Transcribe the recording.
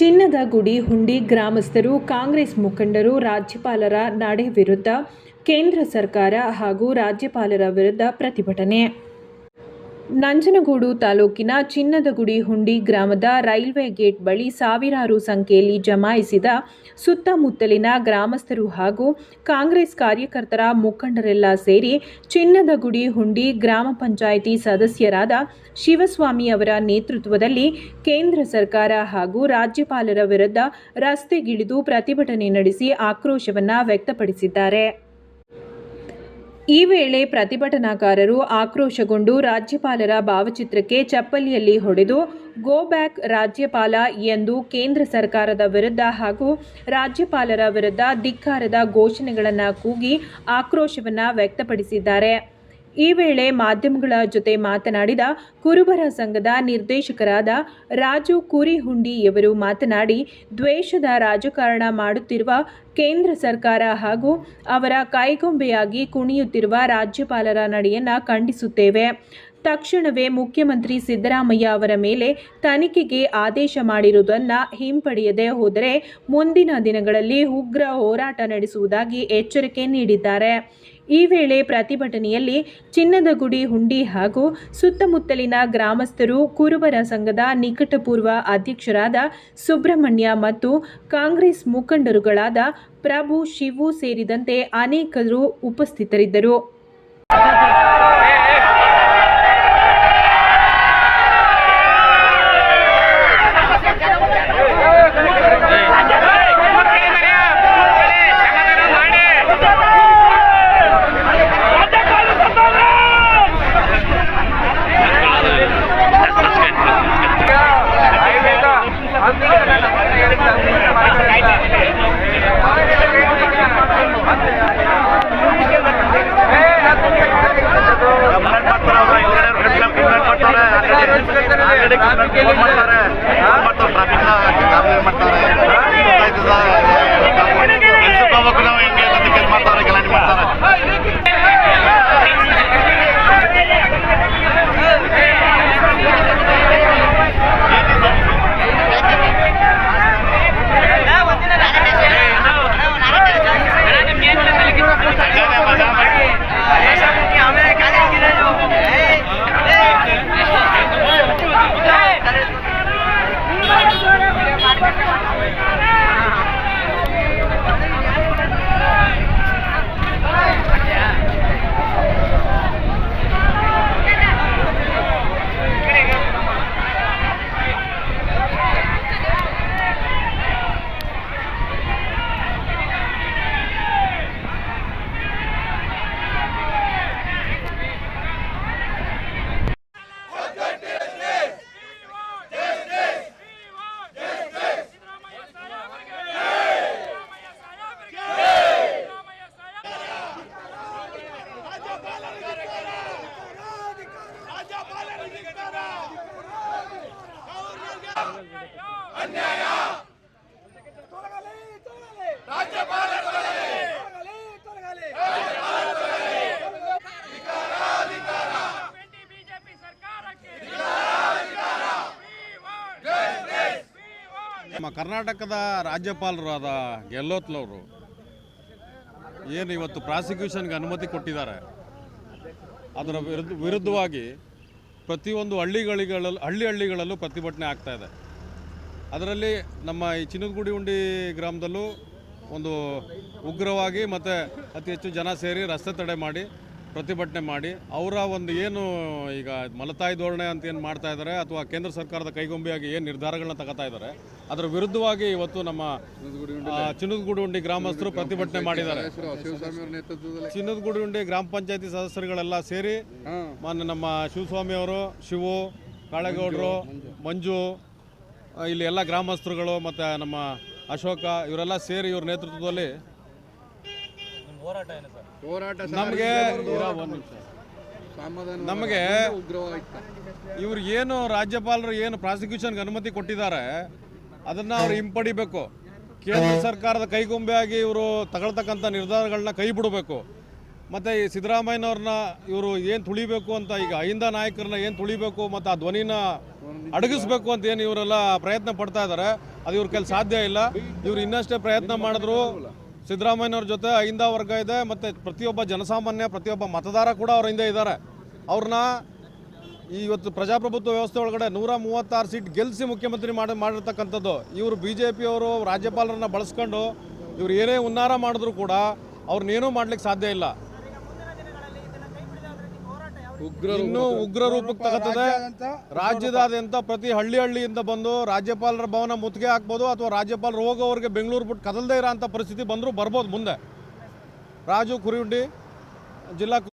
ಚಿನ್ನದ ಗುಡಿ ಹುಂಡಿ ಗ್ರಾಮಸ್ಥರು, ಕಾಂಗ್ರೆಸ್ ಮುಖಂಡರು, ರಾಜ್ಯಪಾಲರ ನಡೆ ವಿರುದ್ಧ ಕೇಂದ್ರ ಸರ್ಕಾರ ಹಾಗೂ ರಾಜ್ಯಪಾಲರ ವಿರುದ್ಧ ಪ್ರತಿಭಟನೆ. ನಂಜನಗೂಡು ತಾಲೂಕಿನ ಚಿನ್ನದಗುಡಿ ಹುಂಡಿ ಗ್ರಾಮದ ರೈಲ್ವೆ ಗೇಟ್ ಬಳಿ ಸಾವಿರಾರು ಸಂಖ್ಯೆಯಲ್ಲಿ ಜಮಾಯಿಸಿದ ಸುತ್ತಮುತ್ತಲಿನ ಗ್ರಾಮಸ್ಥರು ಹಾಗೂ ಕಾಂಗ್ರೆಸ್ ಕಾರ್ಯಕರ್ತರ ಮುಖಂಡರೆಲ್ಲ ಸೇರಿ ಚಿನ್ನದಗುಡಿ ಹುಂಡಿ ಗ್ರಾಮ ಪಂಚಾಯಿತಿ ಸದಸ್ಯರಾದ ಶಿವಸ್ವಾಮಿ ಅವರ ನೇತೃತ್ವದಲ್ಲಿ ಕೇಂದ್ರ ಸರ್ಕಾರ ಹಾಗೂ ರಾಜ್ಯಪಾಲರ ವಿರುದ್ಧ ರಸ್ತೆಗಿಳಿದು ಪ್ರತಿಭಟನೆ ನಡೆಸಿ ಆಕ್ರೋಶವನ್ನು ವ್ಯಕ್ತಪಡಿಸಿದ್ದಾರೆ. ಈ ವೇಳೆ ಪ್ರತಿಭಟನಾಕಾರರು ಆಕ್ರೋಶಗೊಂಡು ರಾಜ್ಯಪಾಲರ ಭಾವಚಿತ್ರಕ್ಕೆ ಚಪ್ಪಲಿಯಲ್ಲಿ ಹೊಡೆದು, ಗೋ ಬ್ಯಾಕ್ ರಾಜ್ಯಪಾಲ ಎಂದು ಕೇಂದ್ರ ಸರ್ಕಾರದ ವಿರುದ್ಧ ಹಾಗೂ ರಾಜ್ಯಪಾಲರ ವಿರುದ್ಧ ಧಿಕ್ಕಾರದ ಘೋಷಣೆಗಳನ್ನು ಕೂಗಿ ಆಕ್ರೋಶವನ್ನು ವ್ಯಕ್ತಪಡಿಸಿದ್ದಾರೆ. ಈ ವೇಳೆ ಮಾಧ್ಯಮಗಳ ಜೊತೆ ಮಾತನಾಡಿದ ಕುರುಬರ ಸಂಘದ ನಿರ್ದೇಶಕರಾದ ರಾಜು ಕುರಿಹುಂಡಿಯವರು ಮಾತನಾಡಿ, ದ್ವೇಷದ ರಾಜಕಾರಣ ಮಾಡುತ್ತಿರುವ ಕೇಂದ್ರ ಸರ್ಕಾರ ಹಾಗೂ ಅವರ ಕೈಗೊಂಬೆಯಾಗಿ ಕುಣಿಯುತ್ತಿರುವ ರಾಜ್ಯಪಾಲರ ನಡೆಯನ್ನು ಖಂಡಿಸುತ್ತೇವೆ. ತಕ್ಷಣವೇ ಮುಖ್ಯಮಂತ್ರಿ ಸಿದ್ದರಾಮಯ್ಯ ಅವರ ಮೇಲೆ ತನಿಖೆಗೆ ಆದೇಶ ಮಾಡಿರುವುದನ್ನು ಹಿಂಪಡೆಯದೆ ಹೋದರೆ ಮುಂದಿನ ದಿನಗಳಲ್ಲಿ ಉಗ್ರ ಹೋರಾಟ ನಡೆಸುವುದಾಗಿ ಎಚ್ಚರಿಕೆ ನೀಡಿದ್ದಾರೆ. ಈ ವೇಳೆ ಪ್ರತಿಭಟನೆಯಲ್ಲಿ ಚಿನ್ನದ ಗುಡಿ ಹುಂಡಿ ಹಾಗೂ ಸುತ್ತಮುತ್ತಲಿನ ಗ್ರಾಮಸ್ಥರು ಕುರುಬರ ಸಂಘದ ನಿಕಟಪೂರ್ವ ಅಧ್ಯಕ್ಷರಾದ ಸುಬ್ರಹ್ಮಣ್ಯ ಮತ್ತು ಕಾಂಗ್ರೆಸ್ ಮುಖಂಡರುಗಳಾದ ಪ್ರಭು ಶಿವು ಸೇರಿದಂತೆ ಅನೇಕರು ಉಪಸ್ಥಿತರಿದ್ದರು. ಮಾಡ್ತಾರೆ ಟ್ರಾಫಿಕ್ ಮಾಡ್ತಾರೆ ನಮ್ಮ ಕರ್ನಾಟಕದ ರಾಜ್ಯಪಾಲರಾದ ಗೆಲ್ಲೋತ್ಲವರು ಏನು ಇವತ್ತು ಪ್ರಾಸಿಕ್ಯೂಷನ್ಗೆ ಅನುಮತಿ ಕೊಟ್ಟಿದ್ದಾರೆ. ಅದರ ವಿರುದ್ಧ ವಿರುದ್ಧವಾಗಿ ಪ್ರತಿಯೊಂದು ಹಳ್ಳಿಗಳಿಗಳಲ್ಲಿ ಹಳ್ಳಿ ಹಳ್ಳಿಗಳಲ್ಲೂ ಪ್ರತಿಭಟನೆ ಆಗ್ತಾ ಇದೆ. ಅದರಲ್ಲಿ ನಮ್ಮ ಈ ಚಿನ್ನದಗುಡಿ ಉಂಡಿ ಗ್ರಾಮದಲ್ಲೂ ಒಂದು ಉಗ್ರವಾಗಿ ಮತ್ತು ಅತಿ ಹೆಚ್ಚು ಜನ ಸೇರಿ ರಸ್ತೆ ತಡೆ ಮಾಡಿ ಪ್ರತಿಭಟನೆ ಮಾಡಿ ಅವರ ಒಂದು ಏನು ಈಗ ಮಲತಾಯಿ ಧೋರಣೆ ಅಂತ ಏನು ಮಾಡ್ತಾ ಇದ್ದಾರೆ ಅಥವಾ ಕೇಂದ್ರ ಸರ್ಕಾರದ ಕೈಗೊಂಬೆಯಾಗಿ ಏನು ನಿರ್ಧಾರಗಳನ್ನ ತಗೋತಾ ಇದ್ದಾರೆ, ಅದರ ವಿರುದ್ಧವಾಗಿ ಇವತ್ತು ನಮ್ಮ ಚಿನ್ನದಗುಡಿ ಉಂಡಿ ಗ್ರಾಮಸ್ಥರು ಪ್ರತಿಭಟನೆ ಮಾಡಿದ್ದಾರೆ. ಚಿನ್ನದಗುಡಿ ಉಂಡಿ ಗ್ರಾಮ ಪಂಚಾಯತಿ ಸದಸ್ಯರುಗಳೆಲ್ಲ ಸೇರಿ ಮಾನ್ಯ ನಮ್ಮ ಶಿವಸ್ವಾಮಿ ಅವರು, ಶಿವು, ಕಾಳೇಗೌಡರು, ಮಂಜು ಇಲ್ಲಿ ಎಲ್ಲ ಗ್ರಾಮಸ್ಥರುಗಳು ಮತ್ತು ನಮ್ಮ ಅಶೋಕ ಇವರೆಲ್ಲ ಸೇರಿ ಇವ್ರ ನೇತೃತ್ವದಲ್ಲಿ ಹೋರಾಟ ನಮಗೆ ನಮಗೆ ಇವ್ರು ಏನು ರಾಜ್ಯಪಾಲರು ಏನು ಪ್ರಾಸಿಕ್ಯೂಷನ್ಗೆ ಅನುಮತಿ ಕೊಟ್ಟಿದ್ದಾರೆ ಅದನ್ನು ಅವ್ರು ಹಿಂಪಡಿಬೇಕು. ಕೇಂದ್ರ ಸರ್ಕಾರದ ಕೈಗೊಂಬೆಯಾಗಿ ಇವರು ತಗೊಳ್ತಕ್ಕಂಥ ನಿರ್ಧಾರಗಳನ್ನ ಕೈ ಬಿಡಬೇಕು. ಮತ್ತು ಈ ಸಿದ್ದರಾಮಯ್ಯನವ್ರನ್ನ ಇವರು ಏನು ತುಳಿಬೇಕು ಅಂತ ಈಗ ಅಹಿಂದ ನಾಯಕರನ್ನ ಏನು ತುಳಿಬೇಕು ಮತ್ತು ಆ ಧ್ವನಿನ ಅಡಗಿಸ್ಬೇಕು ಅಂತ ಏನು ಇವರೆಲ್ಲ ಪ್ರಯತ್ನ ಪಡ್ತಾ ಇದ್ದಾರೆ ಅದು ಇವ್ರ ಕೆಲಸ ಸಾಧ್ಯ ಇಲ್ಲ. ಇವ್ರು ಇನ್ನಷ್ಟೇ ಪ್ರಯತ್ನ ಮಾಡಿದ್ರು. ಸಿದ್ದರಾಮಯ್ಯನವ್ರ ಜೊತೆ ಅಹಿಂದ ವರ್ಗ ಇದೆ, ಮತ್ತು ಪ್ರತಿಯೊಬ್ಬ ಜನಸಾಮಾನ್ಯ, ಪ್ರತಿಯೊಬ್ಬ ಮತದಾರ ಕೂಡ ಅವರ ಹಿಂದೆ ಇದ್ದಾರೆ. ಅವ್ರನ್ನ ಇವತ್ತು ಪ್ರಜಾಪ್ರಭುತ್ವ ವ್ಯವಸ್ಥೆ ಒಳಗಡೆ ನೂರ ಮೂವತ್ತಾರು ಸೀಟ್ ಗೆಲ್ಲಿಸಿ ಮುಖ್ಯಮಂತ್ರಿ ಮಾಡಿ, ಮಾಡಿರ್ತಕ್ಕಂಥದ್ದು. ಇವರು ಬಿ ಜೆ ಪಿಯವರು ರಾಜ್ಯಪಾಲರನ್ನ ಬಳಸ್ಕೊಂಡು ಇವರು ಏನೇ ಉನ್ನಾರ ಮಾಡಿದ್ರು ಕೂಡ ಅವ್ರನ್ನೇನೂ ಮಾಡ್ಲಿಕ್ಕೆ ಸಾಧ್ಯ ಇಲ್ಲ. ಇನ್ನೂ ಉಗ್ರ ರೂಪಕ್ಕೆ ತಗತ್ತದೆ ರಾಜ್ಯದಾದ್ಯಂತ ಪ್ರತಿ ಹಳ್ಳಿ ಹಳ್ಳಿಯಿಂದ ಬಂದು ರಾಜ್ಯಪಾಲರ ಭವನ ಮುತ್ತಿಗೆ ಹಾಕ್ಬೋದು ಅಥವಾ ರಾಜ್ಯಪಾಲರು ಹೋಗೋವರೆಗೆ ಬೆಂಗಳೂರು ಬಿಟ್ಟು ಕದಲ್ದೇ ಇರೋ ಅಂಥ ಪರಿಸ್ಥಿತಿ ಬಂದರೂ ಬರ್ಬೋದು ಮುಂದೆ. ರಾಜು ಕುರಿಯುಂಡಿ ಜಿಲ್ಲಾ